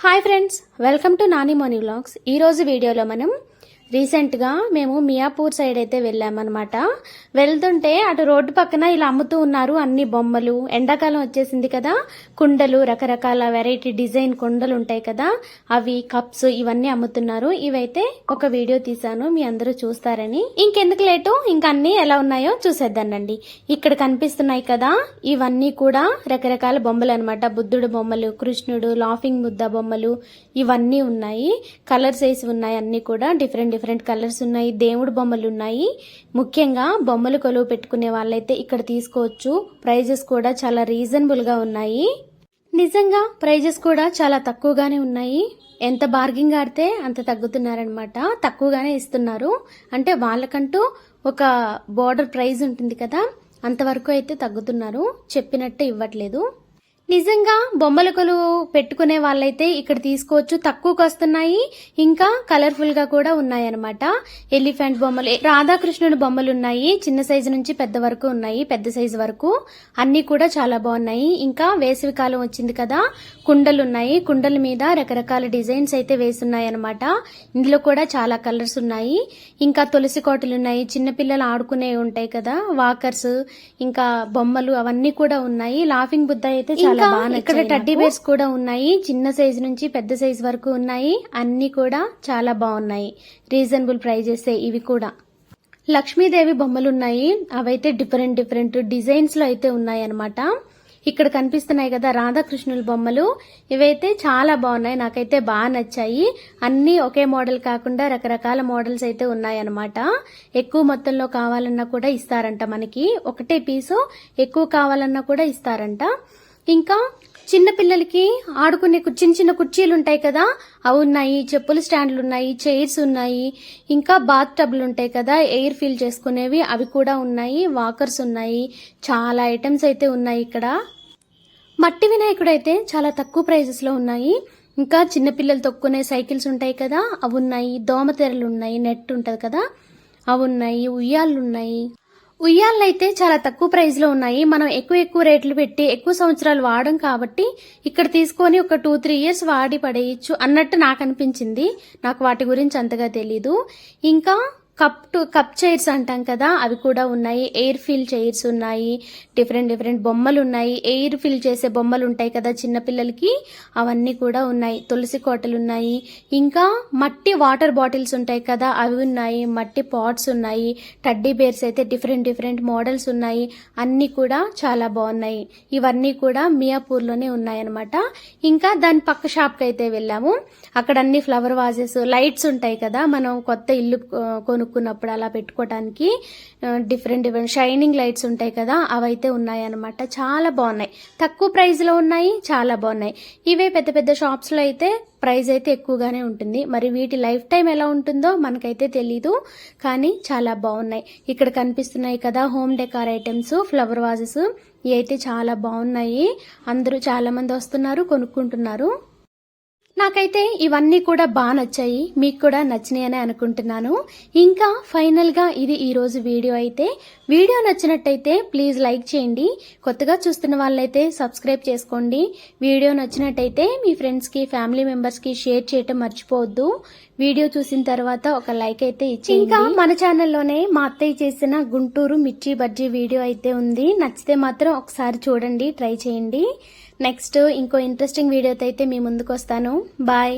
Hi friends welcome to Nani money vlogs ఈరోజు వీడియోలో మనం రీసెంట్గా మేము మియాపూర్ సైడ్ అయితే వెళ్ళామన్నమాట. వెళ్తుంటే అటు రోడ్డు పక్కన ఇలా అమ్ముతూ ఉన్నారు అన్ని బొమ్మలు. ఎండాకాలం వచ్చేసింది కదా కుండలు రకరకాల వెరైటీ డిజైన్ కుండలు ఉంటాయి కదా అవి కప్స్ ఇవన్నీ అమ్ముతున్నారు. ఇవైతే ఒక వీడియో తీశాను మీ అందరూ చూస్తారని. ఇంకెందుకు లేటు? ఇంకా అన్ని ఎలా ఉన్నాయో చూసేద్దానండి. ఇక్కడ కనిపిస్తున్నాయి కదా ఇవన్నీ కూడా రకరకాల బొమ్మలు అనమాట బుద్ధుడు బొమ్మలు కృష్ణుడు లాఫింగ్ ముద్ద బొమ్మలు ఇవన్నీ ఉన్నాయి. కలర్స్ వేసి ఉన్నాయి అన్ని కూడా డిఫరెంట్ డిఫరెంట్ కలర్స్ ఉన్నాయి దేవుడు బొమ్మలు ఉన్నాయి. ముఖ్యంగా బొమ్మలు కొలువు పెట్టుకునే వాళ్ళైతే ఇక్కడ తీసుకోవచ్చు. ప్రైజెస్ కూడా చాలా రీజనబుల్గా ఉన్నాయి. నిజంగా ప్రైజెస్ కూడా చాలా తక్కువగానే ఉన్నాయి. ఎంత బార్గింగ్ ఆడితే అంత తగ్గుతున్నారనమాట తక్కువగానే ఇస్తున్నారు. అంటే వాళ్ళకంటూ ఒక బోర్డర్ ప్రైజ్ ఉంటుంది కదా అంతవరకు అయితే తగ్గుతున్నారు. చెప్పినట్టే ఇవ్వట్లేదు. నిజంగా బొమ్మల కొలువు పెట్టుకునే వాళ్ళైతే ఇక్కడ తీసుకోవచ్చు. తక్కువకు వస్తున్నాయి ఇంకా కలర్ఫుల్గా కూడా ఉన్నాయి అనమాట ఎలిఫెంట్ బొమ్మలు రాధాకృష్ణుడు బొమ్మలు ఉన్నాయి చిన్న సైజు నుంచి పెద్ద వరకు ఉన్నాయి. పెద్ద సైజు వరకు. అన్ని కూడా చాలా బాగున్నాయి. ఇంకా వేసవి కాలం వచ్చింది కదా. కుండలు ఉన్నాయి కుండల మీద రకరకాల డిజైన్స్ అయితే వేసున్నాయి అనమాట ఇందులో కూడా చాలా కలర్స్ ఉన్నాయి. ఇంకా తులసి కోటలు ఉన్నాయి చిన్నపిల్లలు ఆడుకునే ఉంటాయి కదా. వాకర్స్ ఇంకా బొమ్మలు అవన్నీ కూడా ఉన్నాయి. లాఫింగ్ బుద్ధ అయితే చాలా బాగా ఇక్కడ టడ్డీ బేర్స్ కూడా ఉన్నాయి. చిన్న సైజు నుంచి పెద్ద సైజు వరకు ఉన్నాయి. అన్ని కూడా చాలా బాగున్నాయి. రీజనబుల్ ప్రైజెస్ ఇవి కూడా. లక్ష్మీదేవి బొమ్మలు ఉన్నాయి. అవైతే డిఫరెంట్ డిఫరెంట్ డిజైన్స్లో అయితే ఉన్నాయి అన్నమాట. ఇక్కడ కనిపిస్తున్నాయి కదా రాధాకృష్ణుల బొమ్మలు. ఇవైతే చాలా బాగున్నాయి. నాకైతే బాగా నచ్చాయి. అన్ని ఒకే మోడల్ కాకుండా రకరకాల మోడల్స్ అయితే ఉన్నాయన్నమాట ఎక్కువ మొత్తంలో కావాలన్నా కూడా ఇస్తారంట మనకి. ఒకటే పీసు ఎక్కువ కావాలన్నా కూడా ఇస్తారంట. ఇంకా చిన్నపిల్లలకి ఆడుకునే కు- చిన్న చిన్న కుర్చీలు ఉంటాయి కదా అవి ఉన్నాయి చెప్పుల స్టాండ్లు ఉన్నాయి చైర్స్ ఉన్నాయి ఇంకా బాత్ టబ్లు ఉంటాయి కదా ఎయిర్ ఫీల్ చేసుకునేవి అవి కూడా ఉన్నాయి వాకర్స్ ఉన్నాయి చాలా ఐటమ్స్ అయితే ఉన్నాయి ఇక్కడ. మట్టి వినాయకుడు అయితే చాలా తక్కువ ప్రైజెస్లో ఉన్నాయి. ఇంకా చిన్నపిల్లలు తొక్కునే సైకిల్స్ ఉంటాయి కదా అవి ఉన్నాయి దోమతెరలు ఉన్నాయి నెట్ ఉంటుంది కదా అవి ఉన్నాయి ఉయ్యాళ్ళు ఉన్నాయి ఉయ్యాలైతే అయితే చాలా తక్కువ ప్రైస్లో ఉన్నాయి. మనం ఎక్కువ ఎక్కువ రేట్లు పెట్టి ఎక్కువ సంవత్సరాలు వాడడం కాబట్టి ఇక్కడ తీసుకొని ఒక టూ త్రీ ఇయర్స్ వాడి పడేయచ్చు అన్నట్టు నాకు అనిపించింది. నాకు వాటి గురించి అంతగా తెలీదు. ఇంకా కప్ టు కప్ చైర్స్ అంటాం కదా అవి కూడా ఉన్నాయి. ఎయిర్ ఫిల్ చైర్స్ ఉన్నాయి. డిఫరెంట్ డిఫరెంట్ బొమ్మలు ఉన్నాయి ఎయిర్ ఫిల్ చేసే బొమ్మలు ఉంటాయి కదా చిన్నపిల్లలకి అవన్నీ కూడా ఉన్నాయి. తులసి కోటలు ఉన్నాయి ఇంకా మట్టి వాటర్ బాటిల్స్ ఉంటాయి కదా అవి ఉన్నాయి. మట్టి పాట్స్ ఉన్నాయి. టడ్డీ బేర్స్ అయితే డిఫరెంట్ డిఫరెంట్ మోడల్స్ ఉన్నాయి. అన్నీ కూడా చాలా బాగున్నాయి. ఇవన్నీ కూడా మియాపూర్లోనే ఉన్నాయన్నమాట. ఇంకా దాని పక్క షాప్కి అయితే వెళ్ళాము. అక్కడ అన్ని ఫ్లవర్ వాజెస్ లైట్స్ ఉంటాయి కదా. మనం కొత్త ఇల్లు కొను కొనుక్కున్నప్పుడు అలా పెట్టుకోవడానికి డిఫరెంట్ డిఫరెంట్ షైనింగ్ లైట్స్ ఉంటాయి కదా అవైతే ఉన్నాయన్నమాట. చాలా బాగున్నాయి. తక్కువ ప్రైస్లో ఉన్నాయి చాలా బాగున్నాయి. ఇవే పెద్ద పెద్ద షాప్స్లో అయితే ప్రైస్ అయితే ఎక్కువగానే ఉంటుంది. మరి వీటి లైఫ్ టైం ఎలా ఉంటుందో మనకైతే తెలీదు కానీ చాలా బాగున్నాయి. ఇక్కడ కనిపిస్తున్నాయి కదా home decor items flower vases ఇవి అయితే చాలా బాగున్నాయి. అందరూ చాలామంది వస్తున్నారు కొనుక్కుంటున్నారు. నాకైతే ఇవన్నీ కూడా బాగా నచ్చాయి. మీకు కూడా నచ్చినాయని అనుకుంటున్నాను. ఇంకా ఫైనల్గా ఇది ఈరోజు వీడియో అయితే. వీడియో నచ్చినట్టయితే ప్లీజ్ లైక్ చేయండి. కొత్తగా చూస్తున్న వాళ్ళైతే సబ్స్క్రైబ్ చేసుకోండి. వీడియో నచ్చినట్టయితే మీ ఫ్రెండ్స్కి ఫ్యామిలీ మెంబర్స్కి షేర్ చేయటం మర్చిపోవద్దు. వీడియో చూసిన తర్వాత ఒక లైక్ అయితే ఇచ్చి ఇంకా మన ఛానల్లోనే మా అత్తయ్య చేసిన గుంటూరు మిర్చి బజ్జీ వీడియో అయితే ఉంది. నచ్చితే మాత్రం ఒకసారి చూడండి ట్రై చేయండి. నెక్స్ట్ ఇంకో ఇంట్రెస్టింగ్ వీడియోతో అయితే మీ ముందుకు వస్తాను బాయ్